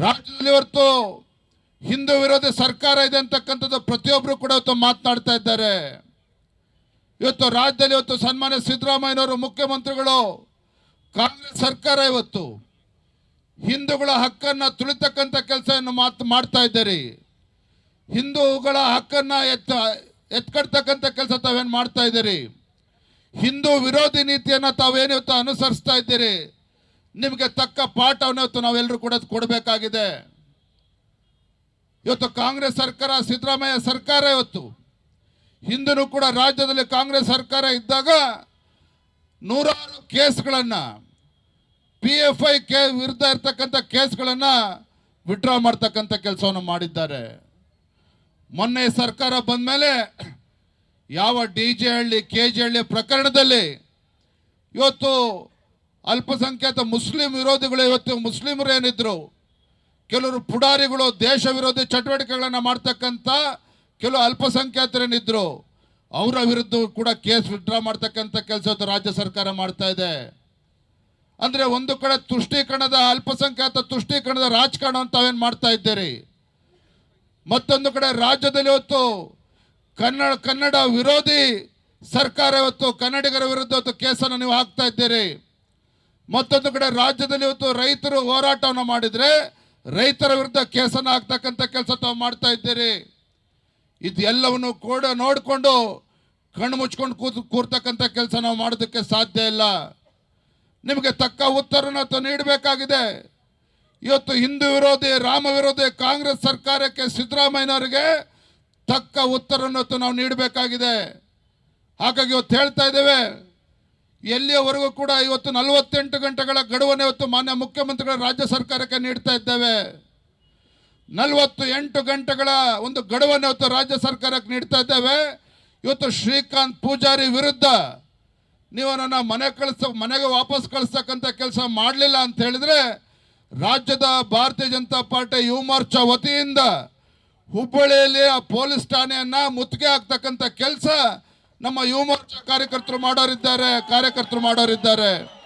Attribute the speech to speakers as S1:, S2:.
S1: ರಾಜ್ಯದಲ್ಲಿ ಹೊರತು ಹಿಂದೂ ವಿರೋಧಿ ಸರ್ಕಾರ ಇದೆ ಅಂತಕ್ಕಂಥದ್ದು ಪ್ರತಿಯೊಬ್ಬರು ಕೂಡ ಇವತ್ತು ಮಾತನಾಡ್ತಾ ಇದ್ದಾರೆ. ಇವತ್ತು ರಾಜ್ಯದಲ್ಲಿ ಇವತ್ತು ಸನ್ಮಾನ್ಯ ಸಿದ್ದರಾಮಯ್ಯನವರು ಮುಖ್ಯಮಂತ್ರಿಗಳು, ಕಾಂಗ್ರೆಸ್ ಸರ್ಕಾರ ಇವತ್ತು ಹಿಂದೂಗಳ ಹಕ್ಕನ್ನು ತುಳಿತಕ್ಕಂಥ ಕೆಲಸವನ್ನು ಮಾತು, ಮಾಡ್ತಾ ಇದ್ದೀರಿ. ಹಿಂದೂಗಳ ಹಕ್ಕನ್ನು ಎತ್ತ, ಎತ್ಕಡ್ತಕ್ಕಂಥ ಕೆಲಸ ತಾವೇನು ಮಾಡ್ತಾ ಇದ್ದೀರಿ? ಹಿಂದೂ ವಿರೋಧಿ ನೀತಿಯನ್ನು ತಾವೇನು ಇವತ್ತು ಅನುಸರಿಸ್ತಾ ಇದ್ದೀರಿ? ನಿಮಗೆ ತಕ್ಕ ಪಾಠವನ್ನು ಇವತ್ತು ನಾವೆಲ್ಲರೂ ಕೂಡ ಕೊಡಬೇಕಾಗಿದೆ. ಇವತ್ತು ಕಾಂಗ್ರೆಸ್ ಸರ್ಕಾರ, ಸಿದ್ದರಾಮಯ್ಯ ಸರ್ಕಾರ ಇವತ್ತು. ಹಿಂದೂ ಕೂಡ ರಾಜ್ಯದಲ್ಲಿ ಕಾಂಗ್ರೆಸ್ ಸರ್ಕಾರ ಇದ್ದಾಗ ನೂರಾರು ಕೇಸ್ಗಳನ್ನು ಪಿ ಎಫ್ ಐ ಕೇ ವಿರುದ್ಧ ಇರ್ತಕ್ಕಂಥ ಕೇಸ್ಗಳನ್ನು ವಿಡ್ರಾ ಮಾಡ್ತಕ್ಕಂಥ ಕೆಲಸವನ್ನು ಮಾಡಿದ್ದಾರೆ. ಮೊನ್ನೆ ಸರ್ಕಾರ ಬಂದ ಮೇಲೆ ಯಾವ D J Halli, K J Halli ಪ್ರಕರಣದಲ್ಲಿ ಇವತ್ತು ಅಲ್ಪಸಂಖ್ಯಾತ ಮುಸ್ಲಿಂ ವಿರೋಧಿಗಳು ಇವತ್ತು ಮುಸ್ಲಿಮರು ಏನಿದ್ರು, ಕೆಲವರು ಪುಡಾರಿಗಳು, ದೇಶ ವಿರೋಧಿ ಚಟುವಟಿಕೆಗಳನ್ನು ಮಾಡ್ತಕ್ಕಂಥ ಕೆಲವು ಅಲ್ಪಸಂಖ್ಯಾತರೇನಿದ್ರು ಅವರ ವಿರುದ್ಧ ಕೂಡ ಕೇಸ್ ವಿಡ್ರಾ ಮಾಡ್ತಕ್ಕಂಥ ಕೆಲಸ ರಾಜ್ಯ ಸರ್ಕಾರ ಮಾಡ್ತಾ ಇದೆ. ಅಂದ್ರೆ ಒಂದು ಕಡೆ ತುಷ್ಟೀಕರಣದ, ಅಲ್ಪಸಂಖ್ಯಾತ ತುಷ್ಟೀಕರಣದ ರಾಜಕಾರಣ ಅಂತ ತಾವೇನು ಮಾಡ್ತಾ ಇದ್ದೀರಿ? ಮತ್ತೊಂದು ಕಡೆ ರಾಜ್ಯದಲ್ಲಿ ಇವತ್ತು ಕನ್ನಡ ಕನ್ನಡ ವಿರೋಧಿ ಸರ್ಕಾರ ಇವತ್ತು ಕನ್ನಡಿಗರ ವಿರುದ್ಧ ಇವತ್ತು ಕೇಸನ್ನು ನೀವು ಹಾಕ್ತಾ ಇದ್ದೀರಿ. ಮತ್ತೊಂದು ಕಡೆ ರಾಜ್ಯದಲ್ಲಿ ಇವತ್ತು ರೈತರು ಹೋರಾಟವನ್ನು ಮಾಡಿದರೆ ರೈತರ ವಿರುದ್ಧ ಕೇಸನ್ನು ಹಾಕ್ತಕ್ಕಂಥ ಕೆಲಸ ತಾವು ಮಾಡ್ತಾ ಇದ್ದೀರಿ. ಇದೆಲ್ಲವನ್ನು ಕೂಡ ನೋಡಿಕೊಂಡು ಕಣ್ಣು ಮುಚ್ಕೊಂಡು ಕೂತ್ ಕೂರ್ತಕ್ಕಂಥ ಕೆಲಸ ನಾವು ಮಾಡೋದಕ್ಕೆ ಸಾಧ್ಯ ಇಲ್ಲ. ನಿಮಗೆ ತಕ್ಕ ಉತ್ತರನ ನೀಡಬೇಕಾಗಿದೆ. ಇವತ್ತು ಹಿಂದೂ ವಿರೋಧಿ, ರಾಮ ವಿರೋಧಿ, ಕಾಂಗ್ರೆಸ್ ಸರ್ಕಾರಕ್ಕೆ ಸಿದ್ದರಾಮಯ್ಯನವರಿಗೆ ತಕ್ಕ ಉತ್ತರವನ್ನು ನಾವು ನೀಡಬೇಕಾಗಿದೆ. ಹಾಗಾಗಿ ಇವತ್ತು ಹೇಳ್ತಾ ಇದ್ದೇವೆ ಎಲ್ಲಿಯವರೆಗೂ ಕೂಡ ಇವತ್ತು ನಲವತ್ತೆಂಟು ಗಂಟೆಗಳ ಗಡುವನ್ನು ಇವತ್ತು ಮಾನ್ಯ ಮುಖ್ಯಮಂತ್ರಿಗಳ ರಾಜ್ಯ ಸರ್ಕಾರಕ್ಕೆ ನೀಡ್ತಾ ಇದ್ದೇವೆ. ನಲವತ್ತು ಎಂಟು ಗಂಟೆಗಳ ಒಂದು ಗಡುವನ್ನು ಇವತ್ತು ರಾಜ್ಯ ಸರ್ಕಾರಕ್ಕೆ ನೀಡ್ತಾ ಇದ್ದೇವೆ. ಇವತ್ತು ಶ್ರೀಕಾಂತ್ ಪೂಜಾರಿ ವಿರುದ್ಧ ನೀವು ನನ್ನ ಮನೆ ಕಳಿಸ, ಮನೆಗೆ ವಾಪಸ್ ಕಳಿಸ್ತಕ್ಕಂಥ ಕೆಲಸ ಮಾಡಲಿಲ್ಲ ಅಂತ ಹೇಳಿದ್ರೆ ರಾಜ್ಯದ ಭಾರತೀಯ ಜನತಾ ಪಾರ್ಟಿ ಯುವ ಮೋರ್ಚಾ ವತಿಯಿಂದ ಹುಬ್ಬಳ್ಳಿಯಲ್ಲಿ ಆ ಪೊಲೀಸ್ ಠಾಣೆಯನ್ನು ಮುತ್ತಿಗೆ ಹಾಕ್ತಕ್ಕಂಥ ಕೆಲಸ ನಮ್ಮ ಯುವ ಮೋರ್ಚಾ ಕಾರ್ಯಕರ್ತರು ಮಾಡೋರಿದ್ದಾರೆ ಕಾರ್ಯಕರ್ತರು ಮಾಡೋರಿದ್ದಾರೆ.